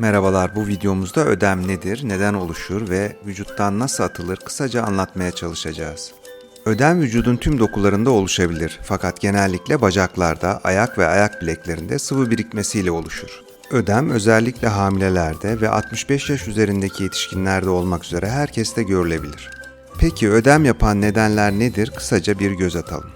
Merhabalar bu videomuzda ödem nedir, neden oluşur ve vücuttan nasıl atılır kısaca anlatmaya çalışacağız. Ödem vücudun tüm dokularında oluşabilir fakat genellikle bacaklarda, ayak ve ayak bileklerinde sıvı birikmesiyle oluşur. Ödem özellikle hamilelerde ve 65 yaş üzerindeki yetişkinlerde olmak üzere herkeste görülebilir. Peki ödem yapan nedenler nedir? Kısaca bir göz atalım.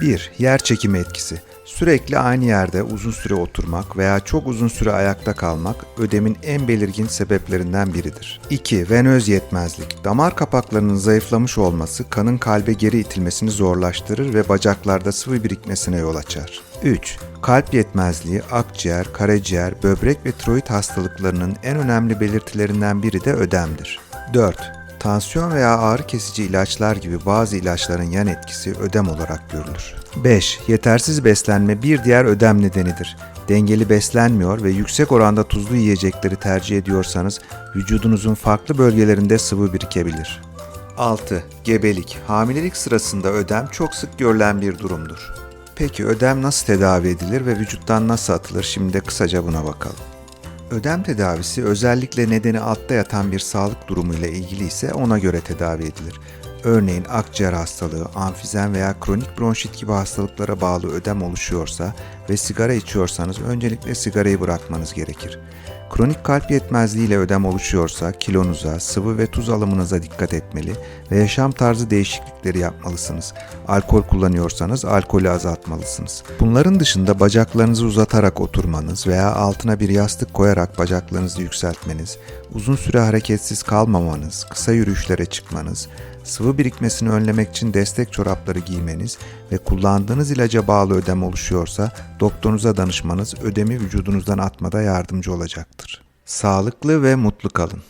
1. Yer çekimi etkisi. Sürekli aynı yerde uzun süre oturmak veya çok uzun süre ayakta kalmak ödemin en belirgin sebeplerinden biridir. 2. Venöz yetmezlik. Damar kapaklarının zayıflamış olması kanın kalbe geri itilmesini zorlaştırır ve bacaklarda sıvı birikmesine yol açar. 3. Kalp yetmezliği, akciğer, karaciğer, böbrek ve tiroid hastalıklarının en önemli belirtilerinden biri de ödemdir. 4. Tansiyon veya ağrı kesici ilaçlar gibi bazı ilaçların yan etkisi ödem olarak görülür. 5. Yetersiz beslenme bir diğer ödem nedenidir. Dengeli beslenmiyor ve yüksek oranda tuzlu yiyecekleri tercih ediyorsanız vücudunuzun farklı bölgelerinde sıvı birikebilir. 6. Gebelik. Hamilelik sırasında ödem çok sık görülen bir durumdur. Peki ödem nasıl tedavi edilir ve vücuttan nasıl atılır? Şimdi de kısaca buna bakalım. Ödem tedavisi özellikle nedeni altta yatan bir sağlık durumuyla ilgili ise ona göre tedavi edilir. Örneğin akciğer hastalığı, amfizem veya kronik bronşit gibi hastalıklara bağlı ödem oluşuyorsa ve sigara içiyorsanız öncelikle sigarayı bırakmanız gerekir. Kronik kalp yetmezliği ile ödem oluşuyorsa kilonuza, sıvı ve tuz alımınıza dikkat etmeli ve yaşam tarzı değişiklikleri yapmalısınız. Alkol kullanıyorsanız alkolü azaltmalısınız. Bunların dışında bacaklarınızı uzatarak oturmanız veya altına bir yastık koyarak bacaklarınızı yükseltmeniz, uzun süre hareketsiz kalmamanız, kısa yürüyüşlere çıkmanız, sıvı birikmesini önlemek için destek çorapları giymeniz ve kullandığınız ilaca bağlı ödem oluşuyorsa doktorunuza danışmanız ödemi vücudunuzdan atmada yardımcı olacaktır. Sağlıklı ve mutlu kalın.